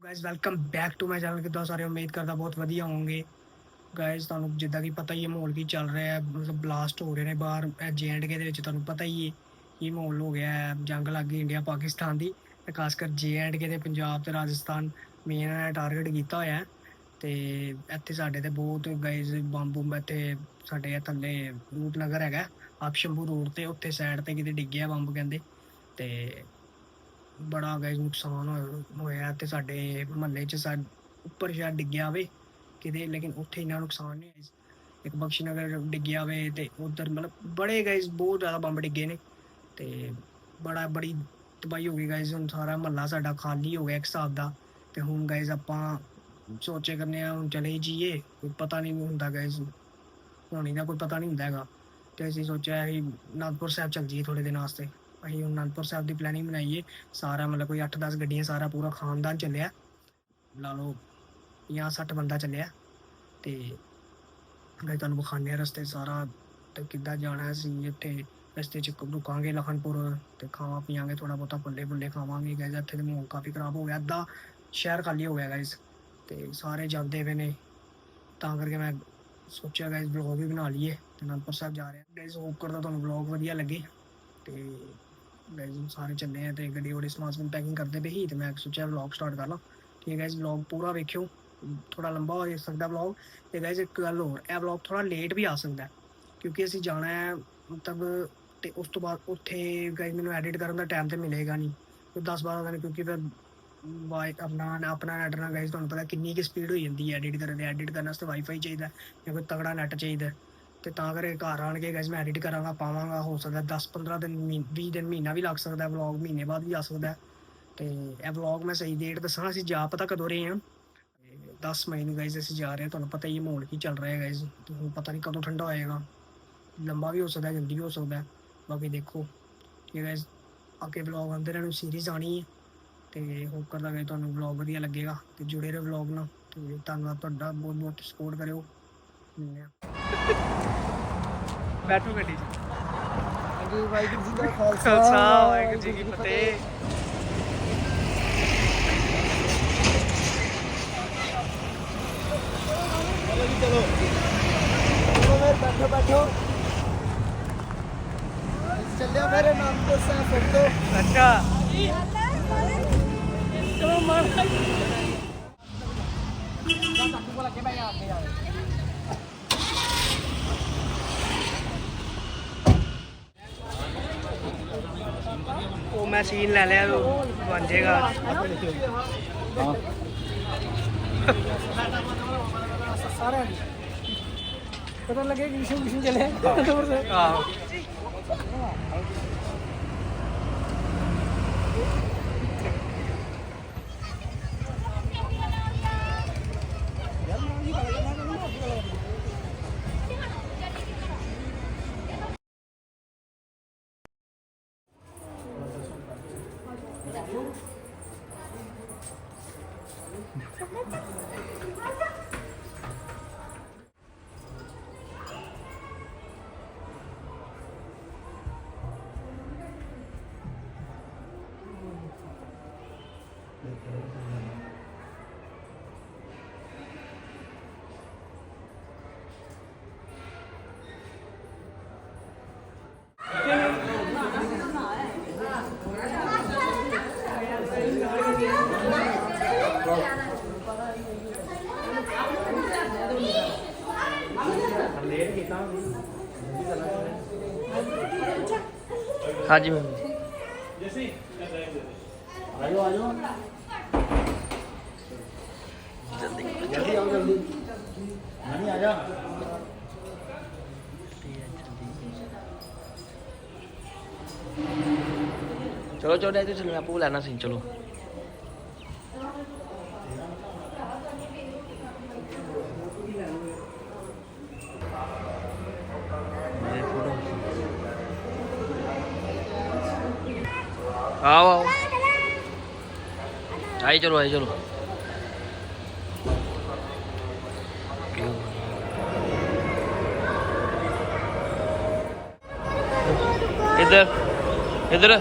Guys welcome back to my channel ਕਿੱਦਾਂ ਸਾਰੇ ਉਮੀਦ ਕਰਦਾ ਬਹੁਤ ਵਧੀਆ ਹੋਵੋਗੇ ਗਾਇਜ਼ ਤੁਹਾਨੂੰ ਜਿੱਦਾਂ ਕਿ ਪਤਾ ਹੀ ਹੈ ਮਾਹੌਲ ਕੀ ਚੱਲ ਰਿਹਾ ਹੈ ਮਤਲਬ ਬਲਾਸਟ ਹੋ ਰਹੇ ਨੇ ਬਾਹਰ ਜੇਐਂਡਕੇ ਦੇ ਵਿੱਚ ਤੁਹਾਨੂੰ ਪਤਾ ਹੀ ਹੈ ਕੀ ਮਾਹੌਲ ਹੋ ਗਿਆ ਹੈ ਜੰਗ ਲੱਗ ਗਈ ਇੰਡੀਆ ਪਾਕਿਸਤਾਨ ਦੀ ਤੇ ਖਾਸ ਕਰ ਜੇਐਂਡਕੇ ਦੇ ਪੰਜਾਬ ਤੇ ਰਾਜਸਥਾਨ ਮੇਨ ਟਾਰਗੇਟ ਕੀਤਾ ਹੋਇਆ ਹੈ ਤੇ ਇੱਥੇ ਸਾਡੇ ਤੇ ਬਹੁਤ ਗਾਇਸ ਬੰਬ ਬੰਬ ਇੱਥੇ ਸਾਡੇ ਥੱਲੇ ਰੂਪਨਗਰ ਹੈਗਾ ਆਪਸ਼ੰਭੂ ਰੋਡ ਤੇ ਉੱਥੇ ਸਾਈਡ ਤੇ ਕਿਤੇ ਡਿੱਗਿਆ ਬੰਬ ਕਹਿੰਦੇ ਤੇ ਬੜਾ ਗਾਇਸ ਨੁਕਸਾਨ ਹੋਇਆ- ਹੋਇਆ ਤੇ ਸਾਡੇ ਮਹੱਲੇ 'ਚ ਸਾ, ਉੱਪਰ ਸ਼ਾਇਦ ਡਿੱਗਿਆ ਹੋਵੇ ਕਿਤੇ, ਲੇਕਿਨ ਉੱਥੇ ਇੰਨਾ ਨੁਕਸਾਨ ਨਹੀਂ ਹੋਇਆ। ਇੱਕ ਬਖਸ਼ੀ ਨਗਰ ਡਿੱਗਿਆ ਵੇ ਤੇ ਉਧਰ ਮਤਲਬ ਬੜੇ ਗਾਇਸ ਬਹੁਤ ਜ਼ਿਆਦਾ ਬੰਬ ਡਿੱਗੇ ਨੇ ਤੇ ਬੜਾ, ਬੜੀ ਤਬਾਹੀ ਹੋ ਗਈ ਗਾਇਸ ਹੁਣ ਸਾਰਾ ਮਹੱਲਾ ਸਾਡਾ ਖਾਲੀ ਹੋ ਗਿਆ ਇੱਕ ਹਿਸਾਬ ਦਾ ਤੇ ਹੁਣ ਗਾਇਸ ਆਪਾਂ ਸੋਚੇ ਕਰਨੇ ਆ, ਹੁਣ ਚਲੇ ਜੀਏ ਕੋਈ ਪਤਾ ਨਹੀਂ ਹੁੰਦਾ ਗਾਇਸ ਹੋਣੀ ਦਾ ਕੋਈ ਪਤਾ ਨਹੀਂ ਹੁੰਦਾ ਹੈਗਾ। ਤੇ ਅਸੀਂ ਸੋਚਿਆ ਅਸੀਂ ਨਾਗਪੁਰ ਸਾਹਿਬ ਚੱਲ ਜੀਏ ਥੋੜੇ ਦਿਨ ਵਾਸਤੇ। ਅਸੀਂ ਹੁਣ ਅਨੰਦਪੁਰ ਸਾਹਿਬ ਦੀ ਪਲੈਨਿੰਗ ਬਣਾਈਏ। ਸਾਰਾ ਮਤਲਬ ਕੋਈ 8-10 ਗੱਡੀਆਂ, ਸਾਰਾ ਪੂਰਾ ਖਾਨਦਾਨ ਚੱਲਿਆ। ਲਾ ਲਓ 50-60 ਬੰਦਾ ਚੱਲਿਆ। ਤੇ ਗਏ ਤੁਹਾਨੂੰ ਵਿਖਾਣੇ ਆ ਰਸਤੇ ਸਾਰਾ ਤੇ ਕਿੱਦਾਂ ਜਾਣਾ ਸੀ ਇੱਥੇ। ਰਸਤੇ 'ਚ ਰੁਕਾਂਗੇ ਲਖਨਪੁਰ ਤੇ ਖਾਵਾਂ ਪੀਵਾਂਗੇ ਥੋੜਾ ਬਹੁਤਾ ਫੁੱਲੇ ਬੱਲੇ ਖਾਵਾਂਗੇ ਗਾਇਸ ਇੱਥੇ ਤੇ ਮਾਹੌਲ ਕਾਫੀ ਖਰਾਬ ਹੋ ਗਿਆ। ਅੱਧਾ ਸ਼ਹਿਰ ਖਾਲੀ ਹੋ ਗਿਆ ਗਾਇਸ ਤੇ ਸਾਰੇ ਜਾਂਦੇ ਪਏ ਨੇ। ਤਾਂ ਕਰਕੇ ਮੈਂ ਸੋਚਿਆ ਗਾਇਸ ਵਲੌਗ ਵੀ ਬਣਾ ਲਈਏ। ਤੇ ਅਨੰਦਪੁਰ ਸਾਹਿਬ ਜਾ ਰਹੇ ਹਾਂ। ਗਾਇਸ ਹੋਪ ਕਰਦਾ ਤੁਹਾਨੂੰ ਵਲੌਗ ਵਧੀਆ ਲੱਗੇ। ਤੇ ਗਾਇਸ ਸਾਰੇ ਚੱਲੇ ਆ ਤੇ ਗੱਡੀ ਉਹਦੇ ਸਮਾਨ ਸਮੂਨ ਪੈਕਿੰਗ ਕਰਦੇ ਪਏ ਸੀ ਤੇ ਮੈਂ ਸੋਚਿਆ ਵਲੌਗ ਸਟਾਰਟ ਕਰ ਲਾਂ। ਠੀਕ ਹੈ ਗਾਇਸ ਵਲੌਗ ਪੂਰਾ ਵੇਖਿਓ। ਥੋੜਾ ਲੰਬਾ ਹੋ ਸਕਦਾ ਵਲੌਗ ਤੇ ਗਾਇਸ ਇੱਕ ਗੱਲ ਹੋਰ, ਇਹ ਵਲੌਗ ਥੋੜਾ ਲੇਟ ਵੀ ਆ ਸਕਦਾ ਕਿਉਂਕਿ ਅਸੀਂ ਜਾਣਾ ਹੈ ਮਤਲਬ ਤੇ ਉਸ ਤੋਂ ਬਾਅਦ ਉੱਥੇ ਗਾਇਸ ਮੈਨੂੰ ਐਡਿਟ ਕਰਨ ਦਾ ਟਾਈਮ ਤੇ ਮਿਲੇਗਾ ਨਹੀਂ। ਤੇ 10 12 ਦਿਨ ਕਿਉਂਕਿ ਫਿਰ ਵਾਈ ਆਪਣਾ ਆਪਣਾ ਨੈਟ ਨਾਲ ਗਾਇਸ ਤੁਹਾਨੂੰ ਪਤਾ ਕਿੰਨੀ ਕੀ ਸਪੀਡ ਹੋ ਜਾਂਦੀ ਹੈ ਐਡਿਟ ਕਰਨ ਦੇ ਐਡਿਟ ਕਰਨ ਵਾਸਤੇ ਵਾਈਫਾਈ ਚਾਹੀਦਾ ਜਾਂ ਕੋਈ ਤਗੜਾ ਨੈਟ ਚਾਹੀਦਾ ਤੇ ਤਾਂ ਕਰਕੇ ਘਰ ਆਣ ਕੇ ਗਾਇਸ ਮੈਂ ਐਡਿਟ ਕਰਾਂਗਾ, ਪਾਵਾਂਗਾ, ਹੋ ਸਕਦਾ 10 15 ਦਿਨ ਮਹੀ- 20 ਦਿਨ ਮਹੀਨਾ ਵੀ ਲੱਗ ਸਕਦਾ ਵਲੌਗ ਮਹੀਨੇ ਬਾਅਦ ਵੀ ਆ ਸਕਦਾ। ਹੈ। ਤੇ ਇਹ ਵਲੌਗ ਮੈਂ ਸਹੀ ਡੇਟ ਦੱਸਾਂ ਅਸੀਂ ਜਾ ਪਤਾ ਕਦੋਂ ਰਹੇ ਹਾਂ। 10 ਮਈ ਨੂੰ ਗਾਇਸ ਅਸੀਂ ਜਾ ਰਹੇ ਹਾਂ, ਤੁਹਾਨੂੰ ਪਤਾ ਹੀ ਹੈ ਮਾਹੌਲ ਕੀ ਚੱਲ ਰਿਹਾ ਹੈ ਗਾਇਸ ਤੁਹਾਨੂੰ ਪਤਾ ਨਹੀਂ ਕਦੋਂ ਠੰਡਾ ਹੋਏਗਾ। ਲੰਬਾ ਵੀ ਹੋ ਸਕਦਾ, ਜਲਦੀ ਵੀ ਹੋ ਸਕਦਾ। ਬਾਕੀ ਦੇਖੋ ਠੀਕ ਹੈ ਅੱਗੇ ਵਲੌਗ ਆਉਂਦੇ ਰਹਿਣ ਸੀਰੀਜ਼ ਆਣੀ ਹੈ। ਤੇ ਹੋਪ ਕਰਦਾ ਕਿ ਤੁਹਾਨੂੰ ਵਲੌਗ ਵਧੀਆ ਲੱਗੇਗਾ। ਤੇ ਜੁੜੇ ਰਹੋ ਵਲੌਗ ਨਾਲ। ਤੇ ਧੰਨਵਾਦ ਤੁਹਾਡਾ ਬਹੁਤ ਬਹੁਤ ਸਪੋਰਟ ਕਰਿਓ। ਮਿਲਦੇ ਹਾਂ ਬੈਠੋ ਗੱਡੀ 'ਚ ਹਾਂਜੀ ਵਾਹਿਗੁਰੂ ਜੀ ਦਾ ਖਾਲਸਾ ਵਾਹਿਗੁਰੂ ਜੀ ਕੀ ਫਤਿਹ ਚਲੋ ਜੀ ਚਲੋ ਚਲੋ ਫਿਰ ਬੈਠੋ ਬੈਠੋ ਚੱਲਿਆ ਫਿਰ ਨਾਮਪੁਰ ਸਾਹਿਬ ਫਿਰ ਤੋਂ ਅੱਛਾ ਉਹ ਮੈਂ ਸੀਨ ਲੈ ਲਿਆ ਬਣ ਜਾਏਗਾ। ਸਾਰਾ ਪਤਾ ਲੱਗੇ ਕਿ ਵਿਸ਼ੂ ਵਿਸ਼ੂ ਚਲੇ ਦੂਰ ਸੇ ਆਹੋ। ਹਾਂਜੀ ਮੈਮ। ਆਜੋ ਆਜੋ ਜਲਦੀ ਜਲਦੀ ਆਓ ਜਲਦੀ ਨਹੀਂ ਆ ਜਾ ਚਲੋ ਚਲੋ ਇੱਥੇ ਚੱਲਣਾ ਪੂ ਲੈਣਾ ਸੀ, ਚਲੋ ਮੇਰੇ ਫੋਟੋ ਆਓ ਆਓ ਆਈ ਚਲੋ ਆਏ ਚਲੋ। ਇੱਧਰ ਇੱਧਰ।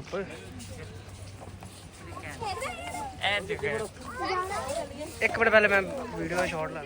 ਚੁੱਪ ਇੱਕ ਮਿੰਟ ਪਹਿਲੇ ਮੈਂ ਵੀਡੀਓ ਦਾ ਸ਼ਾਟ ਲਾ।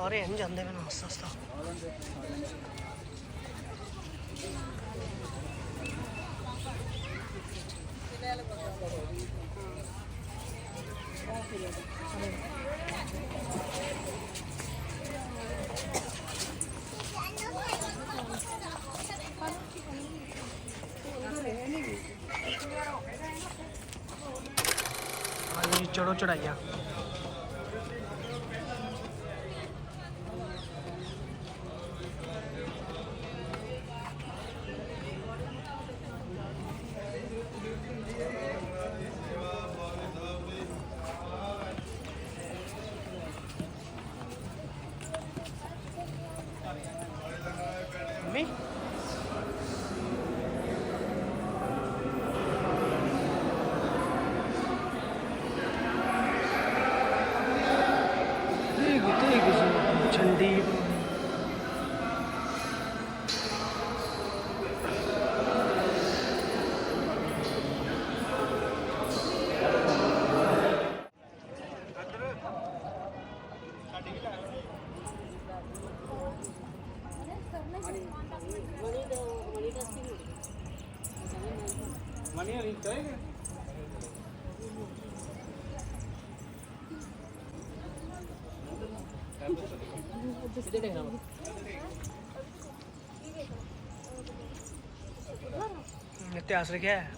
ਸਾਰੇ ਇੰਝ ਜਾਂਦੇ ਮੈਨੂੰ ਹੱਸ ਹੱਸਦਾ ਹਾਂਜੀ ਚੜੋ ਚੜਾਈਆਂ ini asli kayak